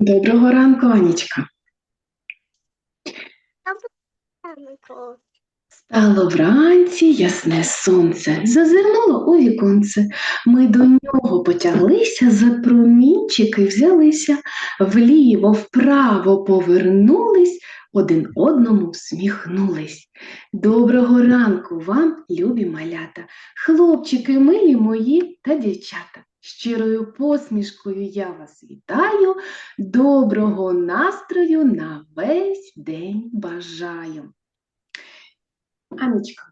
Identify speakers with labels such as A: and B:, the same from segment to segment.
A: Доброго ранку, Анічка. Стало вранці ясне сонце, зазирнуло у віконце. Ми до нього потяглися, за промінчики взялися, вліво, вправо повернулись, один одному всміхнулись. Доброго ранку вам, любі малята, хлопчики милі мої та дівчата. Щирою посмішкою я вас вітаю, доброго настрою на весь день бажаю. Анечка,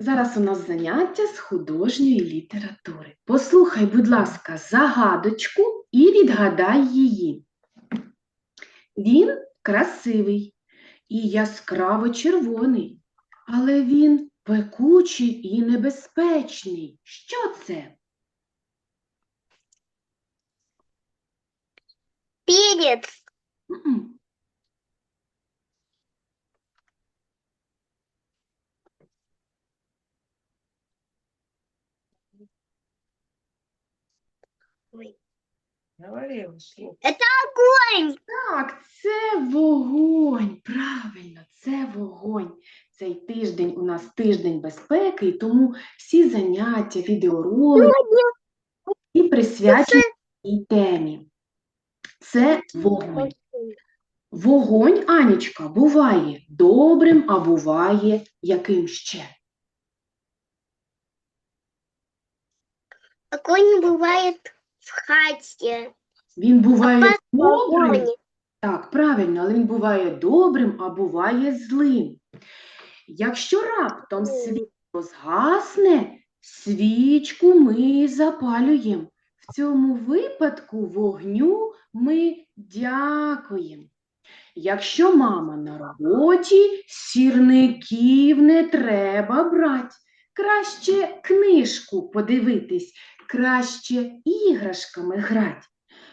A: зараз у нас заняття з художньої літератури. Послухай, будь ласка, загадочку і відгадай її. Він красивий і яскраво червоний, але він пекучий і небезпечний. Що це?
B: Перец.
A: М-м.
C: Говори вслух.
B: Огонь.
A: Так, це вогонь. Правильно, це вогонь. Цей тиждень у нас тиждень безпеки, і тому всі заняття, відеоролики і присвячені цій темі. Це вогонь. Вогонь, Анічка, буває добрим, а буває яким ще.
B: Огонь бывает в хате.
A: Він буває добрим. Так, правильно, але він буває добрим, а буває злим. Якщо раптом світло згасне, свічку ми запалюємо. В цьому випадку вогню ми дякуємо. Якщо мама на роботі, сірників не треба брати. Краще книжку подивитись, краще іграшками грать.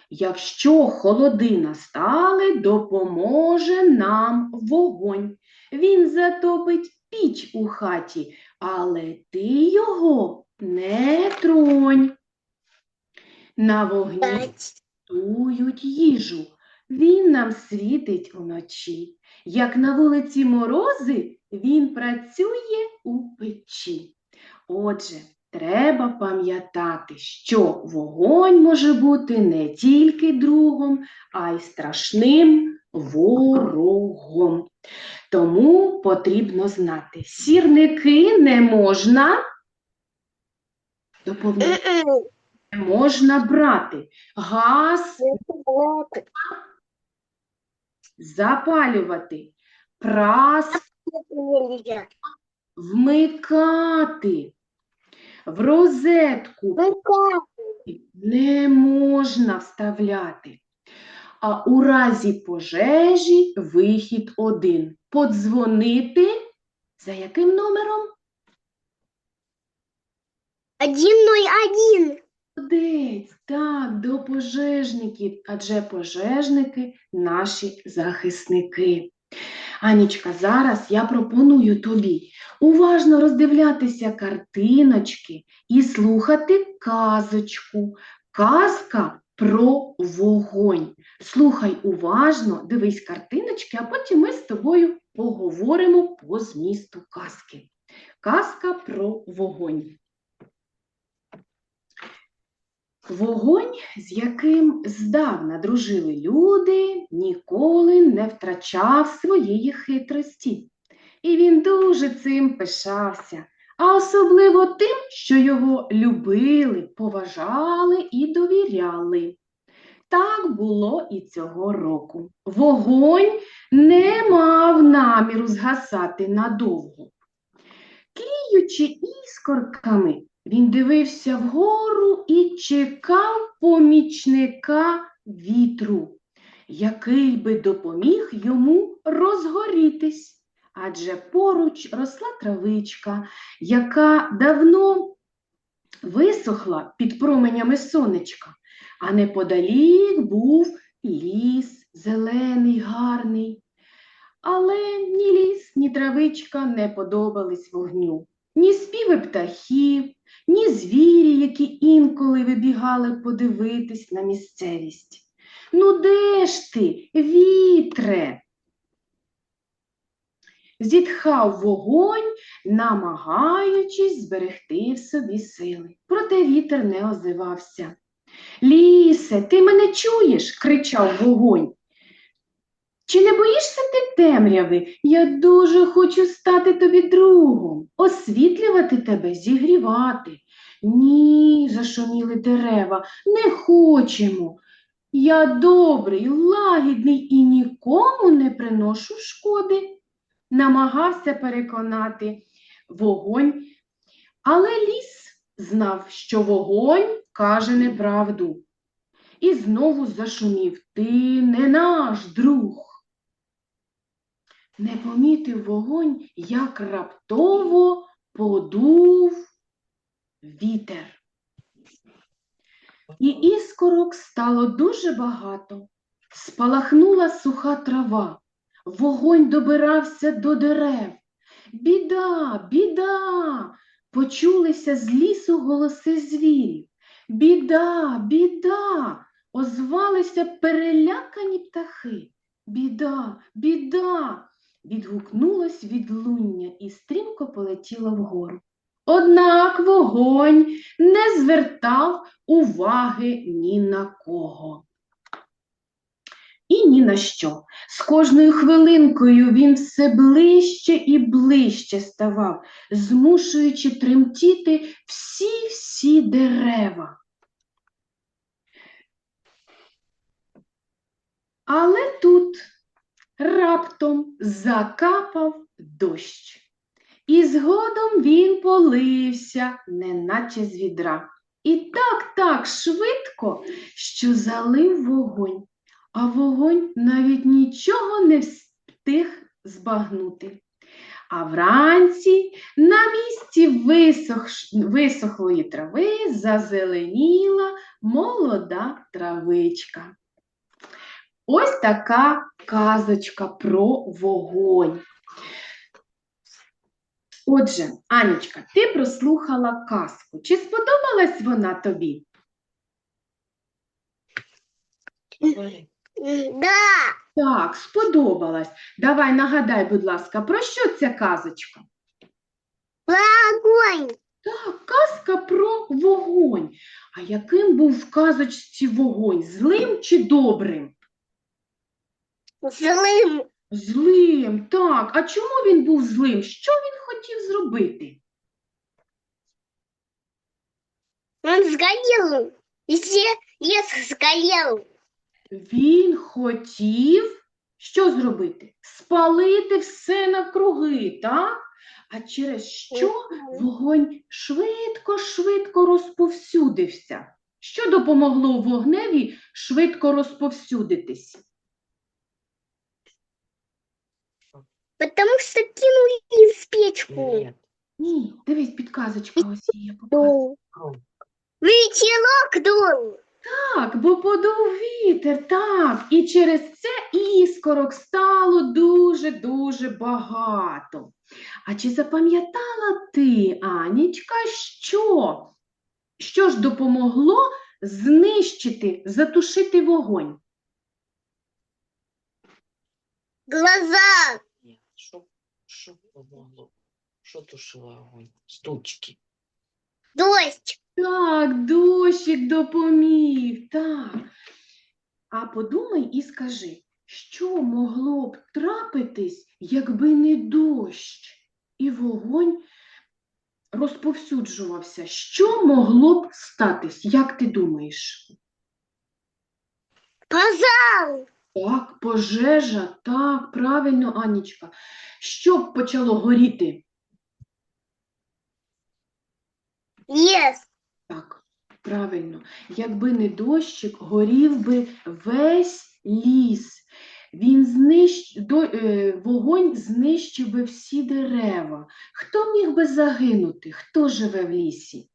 A: Якщо холоди настали, допоможе нам вогонь. Він затопить піч у хаті, але ти його не тронь. На вогні готують їжу. Він нам світить уночі. Як на вулиці морози, він працює у печі. Отже, треба пам'ятати, що вогонь може бути не тільки другом, а й страшним ворогом. Тому потрібно знати, сірники не можна доповнити, не можна брати. Газ запалювати, прас вмикати, в розетку
B: Ну
A: не можна вставляти. А у разі пожежі вихід один. Подзвонити за яким номером?
B: Один ноль один.
A: Молодець, так, до пожежників, адже пожежники наші захисники. Анічка, зараз я пропоную тобі уважно роздивлятися картиночки і слухати казочку. Казка про вогонь. Слухай уважно, дивись картиночки, а потім ми з тобою поговоримо по змісту казки. Казка про вогонь. Вогонь, з яким здавна дружили люди, ніколи не втрачав своєї хитрості. І він дуже цим пишався, а особливо тим, що його любили, поважали і довіряли. Так було і цього року. Вогонь не мав наміру згасати надовго. Тліючи іскорками, він дивився вгору і чекав помічника вітру, який би допоміг йому розгорітись. Адже поруч росла травичка, яка давно висохла під променями сонечка, а неподалік був ліс зелений, гарний. Але ні ліс, ні травичка не подобались вогню, ні співи птахів, ні звірі, які інколи вибігали подивитись на місцевість. Ну де ж ти, вітре? Зітхав вогонь, намагаючись зберегти в собі сили. Проте вітер не озивався. Лісе, ти мене чуєш? кричав вогонь. Не боїшся ти темряви? Я дуже хочу стати тобі другом, освітлювати тебе, зігрівати. Ні, зашуміли дерева, не хочемо. Я добрий, лагідний і нікому не приношу шкоди. Намагався переконати вогонь, але ліс знав, що вогонь каже неправду. І знову зашумів Ти не наш друг. Не помітив вогонь, як раптово подув вітер. І іскорок стало дуже багато. Спалахнула суха трава, вогонь добирався до дерев. Біда, біда! Почулися з лісу голоси звірів. Біда, біда! Озвалися перелякані птахи. Біда, біда! Відгукнулось відлуння і стрімко полетіло вгору. Однак вогонь не звертав уваги ні на кого. І ні на що. З кожною хвилинкою він все ближче і ближче ставав, змушуючи тремтіти всі-всі дерева. Але тут раптом закапав дощ. І згодом він полився, неначе з відра. І так так швидко, що залив вогонь, а вогонь навіть нічого не встиг збагнути. А вранці на місці висох- висохлої трави зазеленіла молода травичка. Ось така казочка про вогонь. Отже, Анічка, ти прослухала казку. Чи сподобалась вона тобі?
B: Да.
A: Так, сподобалась. Давай нагадай, будь ласка, про що ця казочка?
B: Про Огонь.
A: Так, казка про вогонь. А яким був в казочці вогонь? Злим чи добрим?
B: Злым.
A: Злим, так. А чому він був злим? Що він хотів зробити?
B: Он сгорел. Везде лес сгорел.
A: Він хотів що зробити? Спалити все навкруги, так? А через що вогонь швидко-швидко розповсюдився? Що допомогло вогневі швидко розповсюдитись?
B: Потому что кинули в печку.
C: Нет.
A: Ні, дивись, підказочка ось є. показую.
B: Дул. Ветерок дул.
A: Так, бо подув вітер, так. І через це іскорок стало дуже-дуже багато. А чи запам'ятала ти, Анічка, що? Що ж допомогло знищити, затушити вогонь?
B: Глаза.
C: Что помогло? Что тушило огонь? Стучки.
B: Дождь.
A: Так, дощик допоміг, так. А подумай і скажи, що могло б трапитись, якби не дощ, і вогонь розповсюджувався? Що могло б статись, як ти думаєш?
B: Пожар.
A: Так, пожежа, так, правильно, Анічка. Що б почало горіти?
B: Лес.
A: Так, правильно. Якби не дощик, горів би весь ліс. Він знищ... до... е, Вогонь знищив би всі дерева. Хто міг би загинути? Хто живе в лісі?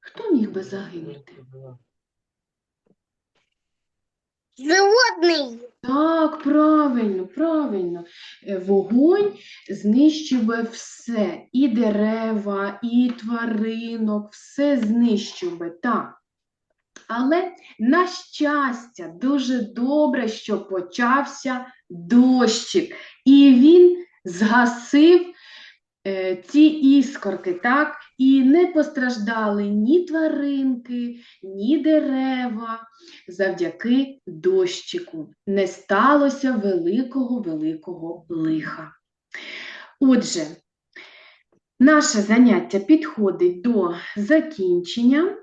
A: Хто міг би загинути?
B: Животный.
A: Так, правильно, правильно. Е, Вогонь знищив би все, і дерева, і тваринок, все знищив так. Але на щастя, дуже добре, що почався дощик, і він згасив ці іскорки, так? І не постраждали ні тваринки, ні дерева. Завдяки дощику не сталося великого великого лиха. Отже, наше заняття підходить до закінчення.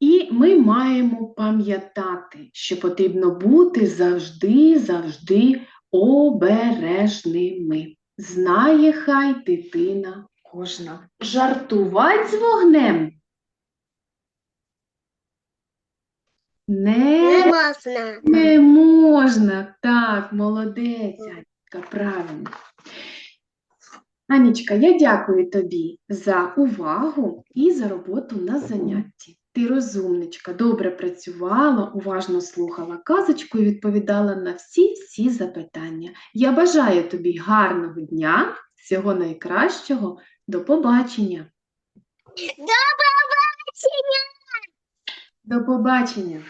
A: І ми маємо пам'ятати, що потрібно бути завжди, завжди обережними. Знає хай дитина кожна. Жартувати з вогнем не,
B: Не можна.
A: не можна. Так, молодець, Анечка, правильно. Анічка, я дякую тобі за увагу і за роботу на занятті. Ти розумничка, добре працювала, уважно слухала казочку і відповідала на всі-всі запитання. Я бажаю тобі гарного дня, всього найкращого. До побачення.
B: До побачення.
A: До побачення.